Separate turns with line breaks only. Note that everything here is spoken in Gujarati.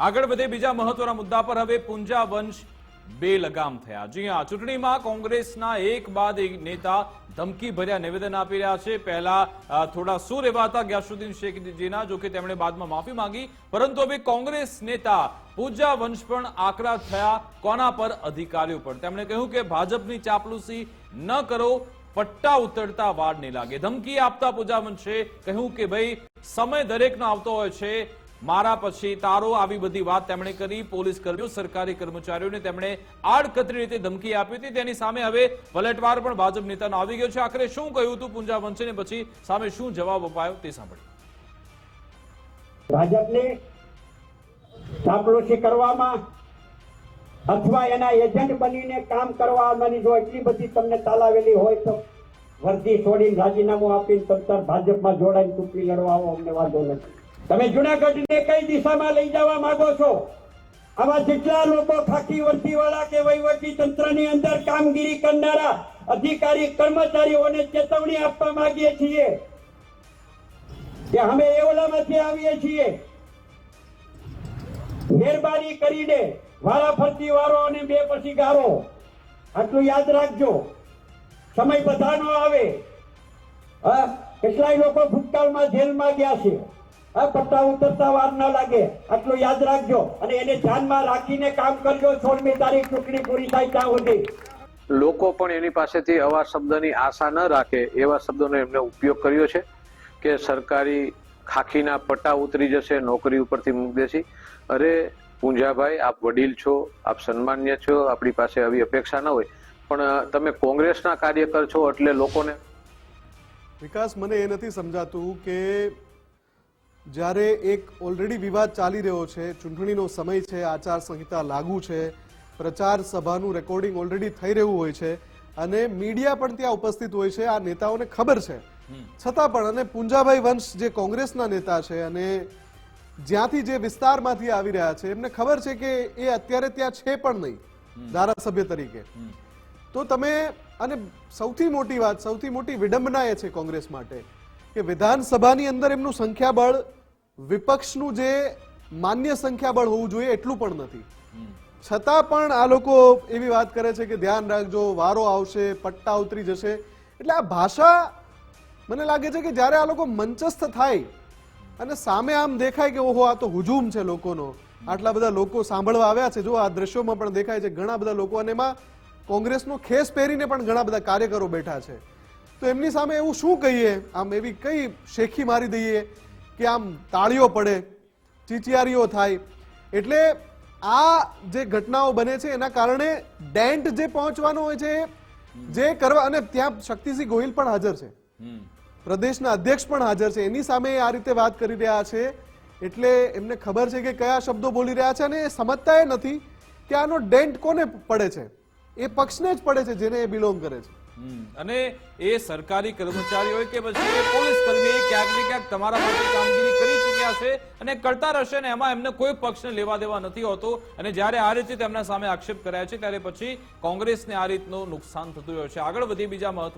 આગળ વધે બીજા મહત્વના મુદ્દા પર હવે પુંજા વંશ બે લગામ થયા. જી હા, ચૂંટણીમાં કોંગ્રેસના એક બાદ એક નેતા ધમકી ભર્યા નિવેદન આપી રહ્યા છે. પહેલા થોડા સુર એવા હતા ગ્યાસુદ્દીન શેખજીના, જો કે તેમણે બાદમાં માફી માંગી. પરંતુ હવે કોંગ્રેસ નેતા પૂજા વંશ પણ આકરા થયા. કોના પર? અધિકારીઓ પર. તેમણે કહ્યું કે ભાજપની ચાપલુસી ન કરો, પટ્ટા ઉતરતા વાર નહીં લાગે. ધમકી આપતા પૂજા વંશે કહ્યું કે ભાઈ, સમય દરેકનો આવતો હોય છે. મારા પછી તારો આવી બધી વાત તેમણે કરી, પોલીસ કર્મીઓ, સરકારી કર્મચારીઓને તેમણે આડકતરી રીતે ધમકી આપી હતી. તેની સામે હવે પલટવાર પણ ભાજપ નેતાનો આવી ગયો છે. આખરે શું કહ્યું હતું પૂંજા વંશે ને પછી સામે શું જવાબ અપાયો તે સાંભળ્યું
ભાજપને ચાપલોસી કરવામાં અથવા એના એજન્ટ બનીને કામ કરવાની જો એટલી બધી તમને તાલાવેલી હોય તો વર્દી છોડીને રાજીનામું આપીને તમતાર ભાજપમાં જોડાઈને ચૂંટણી લડવા અમને વાંધો નથી. તમે જુનાગઢને કઈ દિશામાં લઈ જવા માંગો છો? આવા જેટલા લોકો ખાખી વર્દી વાળા કે વહીવટી તંત્રની અંદર કામગીરી કરનારા અધિકારી, કર્મચારીઓને ચેતવણી આપવા માંગીએ છીએ. કે અમે એવલામાંથી આવીએ છીએ. મહેરબાની કરીને વારા ફરતી વારો અને બે પછી ગારો આટલું યાદ રાખજો. સમય બધાનો આવે. હા, કેટલાય લોકો ભૂતકાળમાં જેલમાં ગયા છે. હા પટ્ટા ઉતરતા વાર ન લાગે. આટલું યાદ રાખજો અને એને ધ્યાનમાં રાખીને કામ કરજો. સોળમી તારીખ ચૂંટણી પૂરી થાય ત્યાં સુધી.
લોકો પણ એની પાસેથી આવા શબ્દની આશા ન રાખે એવા શબ્દોનો એમને ઉપયોગ કર્યો છે કે સરકારી ખાખીના પટ્ટા ઉતરી જશે નોકરી ઉપરથી મૂકી દેશે. અરે પૂંજાભાઈ આપ વડીલ છો આપ સન્માન્ય છો આપણી પાસે આવી અપેક્ષા ન હોય. પણ તમે કોંગ્રેસના કાર્યકર છો એટલે લોકોને
વિકાસ મને એ નથી સમજાતું કે જ્યારે એક ઓલરેડી વિવાદ ચાલી રહ્યો છે ચૂંટણીનો સમય છે આચાર સંહિતા લાગુ છે પ્રચાર સભાનું રેકોર્ડિંગ ઓલરેડી થઈ રહ્યું હોય છે અને મીડિયા પણ ત્યાં ઉપસ્થિત હોય છે આ નેતાઓને ખબર છે. છતાં પણ અને પુંજાભાઈ વંશ જે કોંગ્રેસના નેતા છે અને જ્યાંથી જે વિસ્તારમાંથી આવી રહ્યા છે એમને ખબર છે કે એ અત્યારે ત્યાં છે પણ નહીં ધારાસભ્ય તરીકે. તો તમે અને સૌથી મોટી વાત સૌથી મોટી વિડંબના એ છે કોંગ્રેસ માટે કે વિધાનસભાની અંદર એમનું સંખ્યાબળ વિપક્ષનું જે માન્ય સંખ્યાબળ હોવું જોઈએ એટલું પણ નથી. છતાં પણ આ લોકો એવી વાત કરે છે કે ધ્યાન રાખજો વારો આવશે પટ્ટા ઉતરી જશે. એટલે આ ભાષા મને લાગે છે કે જ્યારે આ લોકો મંચસ્થ થાય અને સામે આમ દેખાય કે ઓહો આ તો હુજુમ છે લોકોનો. આટલા બધા લોકો સાંભળવા આવ્યા છે. જો આ દ્રશ્યોમાં પણ દેખાય છે ઘણા બધા લોકો અને એમાં કોંગ્રેસનો ખેસ પહેરીને પણ ઘણા બધા કાર્યકરો બેઠા છે. તો એમની સામે એવું શું કહીએ? આમ એવી કઈ શેખી મારી દઈએ? કે આમ તાળીઓ પડે ચીચિયારીઓ થાય. એટલે આ જે ઘટનાઓ બને છે એના કારણે ડેન્ટ જે પહોંચવાનો હોય છે જે કરવા અને ત્યાં શક્તિસિંહ ગોહિલ પણ હાજર છે. પ્રદેશના અધ્યક્ષ પણ હાજર છે. એની સામે આ રીતે વાત કરી રહ્યા છે. એટલે એમને ખબર છે કે કયા શબ્દો બોલી રહ્યા છે અને એ સમજતા એ નથી કે આનો ડેન્ટ કોને પડે છે. એ પક્ષને જ પડે છે જેને એ બિલોંગ કરે છે.
અને એ સરકારી કર્મચારી હોય કે પછી પોલીસ કર્મી ક્યાંક ને ક્યાંક તમારા માટે કામગીરી કરી ચૂક્યા છે અને કરતા રહેશે ને એમાં એમને કોઈ પક્ષને લેવા દેવા નથી હોતો. અને જ્યારે આ રીતે તેમના સામે આક્ષેપ કરાય છે, ત્યારે પછી કોંગ્રેસને આ રીતનું નુકસાન થતું હોય છે. આગળ વધી બીજા મહત્વ